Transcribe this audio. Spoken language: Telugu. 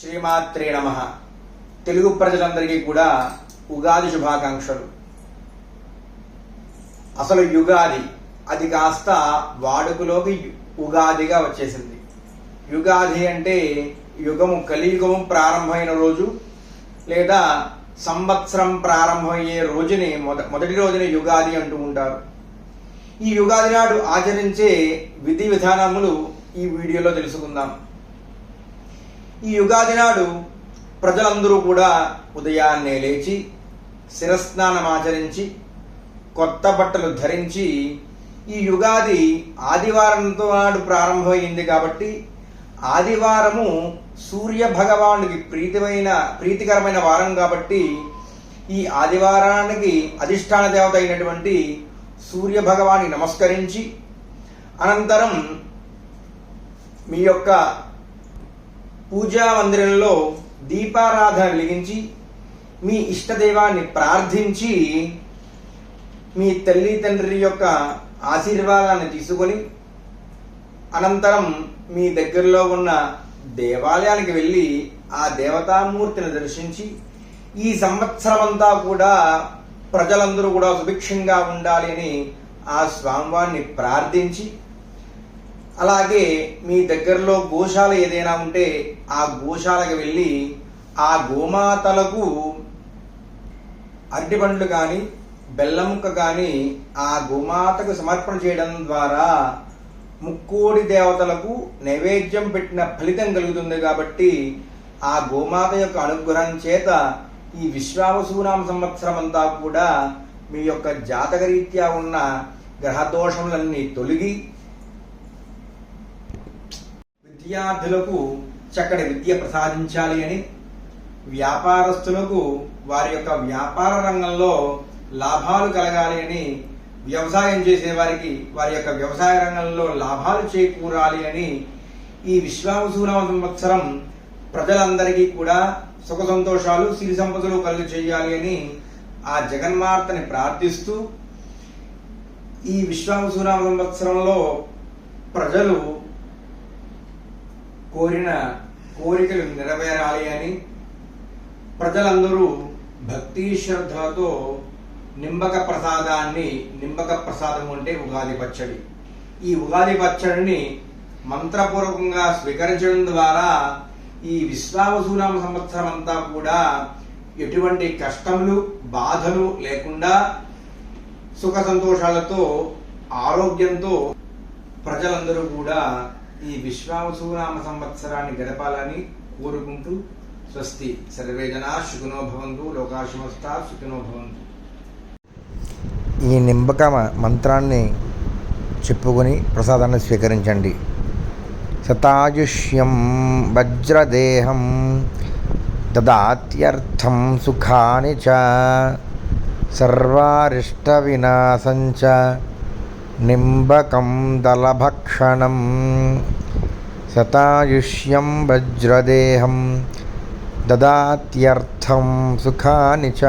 శ్రీమాత్రే నమ. తెలుగు ప్రజలందరికీ కూడా ఉగాది శుభాకాంక్షలు. అసలు యుగాది అది కాస్త వాడుకలోకి ఉగాదిగా వచ్చేసింది. యుగాది అంటే యుగము కలియుగము ప్రారంభమైన రోజు లేదా సంవత్సరం ప్రారంభమయ్యే రోజుని మొద మొదటి రోజుని యుగాది అంటూ ఉంటారు. ఈ యుగాది నాడు ఆచరించే విధి విధానములు ఈ వీడియోలో తెలుసుకుందాం. ఈ యుగాది నాడు ప్రజలందరూ కూడా ఉదయాన్నే లేచి శిరస్నానం ఆచరించి కొత్త బట్టలు ధరించి ఈ యుగాది ఆదివారంతో నాడు ప్రారంభమైంది కాబట్టి ఆదివారము సూర్య భగవానుడికి ప్రీతిమైన ప్రీతికరమైన వారం కాబట్టి ఈ ఆదివారానికి అధిష్టాన దేవత అయినటువంటి సూర్య భగవాని నమస్కరించి అనంతరం మీ యొక్క పూజా మందిరంలో దీపారాధన వెలిగించి మీ ఇష్టదైవాన్ని ప్రార్థించి మీ తల్లి తండ్రి యొక్క ఆశీర్వాదాన్ని తీసుకొని అనంతరం మీ దగ్గరలో ఉన్న దేవాలయానికి వెళ్ళి ఆ దేవతామూర్తిని దర్శించి ఈ సంవత్సరం అంతా కూడా ప్రజలందరూ కూడా సుభిక్షంగా ఉండాలి అని ఆ స్వామివారిని ప్రార్థించి అలాగే మీ దగ్గరలో గోశాల ఏదైనా ఉంటే ఆ గోశాలకు వెళ్ళి ఆ గోమాతలకు అరటిపండ్లు కానీ బెల్లముక్క కానీ ఆ గోమాతకు సమర్పణ చేయడం ద్వారా ముక్కోడి దేవతలకు నైవేద్యం పెట్టిన ఫలితం కలుగుతుంది కాబట్టి ఆ గోమాత యొక్క అనుగ్రహం చేత ఈ విశ్వావసూనామ సంవత్సరం అంతా కూడా మీ యొక్క జాతకరీత్యా ఉన్న గ్రహదోషములన్నీ తొలగి విద్యార్థులకు చక్కటి విద్య ప్రసాదించాలి అని వ్యాపారస్తులకు వారి యొక్క వ్యాపార రంగంలో లాభాలు కలగాలి అని వ్యవసాయం చేసేవారికి వారి యొక్క వ్యవసాయ రంగంలో లాభాలు చేకూరాలి అని ఈ విశ్వావసూనామ సంవత్సరం ప్రజలందరికీ కూడా సుఖ సంతోషాలు సిరి సంపదలు కలుగు చేయాలి అని ఆ జగన్మాతని ప్రార్థిస్తూ ఈ విశ్వావసూనామ సంవత్సరంలో ప్రజలు కోరిన కోరికలు నెరవేరాలి అని ప్రజలందరూ భక్తి శ్రద్ధలతో నింబక ప్రసాదాన్ని నింబక ప్రసాదం అంటే ఉగాది పచ్చడి. ఈ ఉగాది పచ్చడిని మంత్రపూర్వకంగా స్వీకరించడం ద్వారా ఈ విశ్వావసునామ సంవత్సరం అంతా కూడా ఎటువంటి కష్టములు బాధలు లేకుండా సుఖ సంతోషాలతో ఆరోగ్యంతో ప్రజలందరూ కూడా ఈ విశ్వావసూనామ సంవత్సరాన్ని గడపాలని కోరుకుంటూ స్వస్తి. సర్వే జనా సుఖినో భవంతు లోకాశమస్త సుఖినో భవంతు. ఈ నింబక మంత్రాన్ని చెప్పుకొని ప్రసాదాన్ని స్వీకరించండి. శతాయుష్యం వజ్రదేహం దదాత్యర్థం సుఖాని చ సర్వారిష్టవినాశం చ నింబకం దళభక్షణం శతాయుష్యం వజ్రదేహం దదాత్యర్థం సుఖాని చ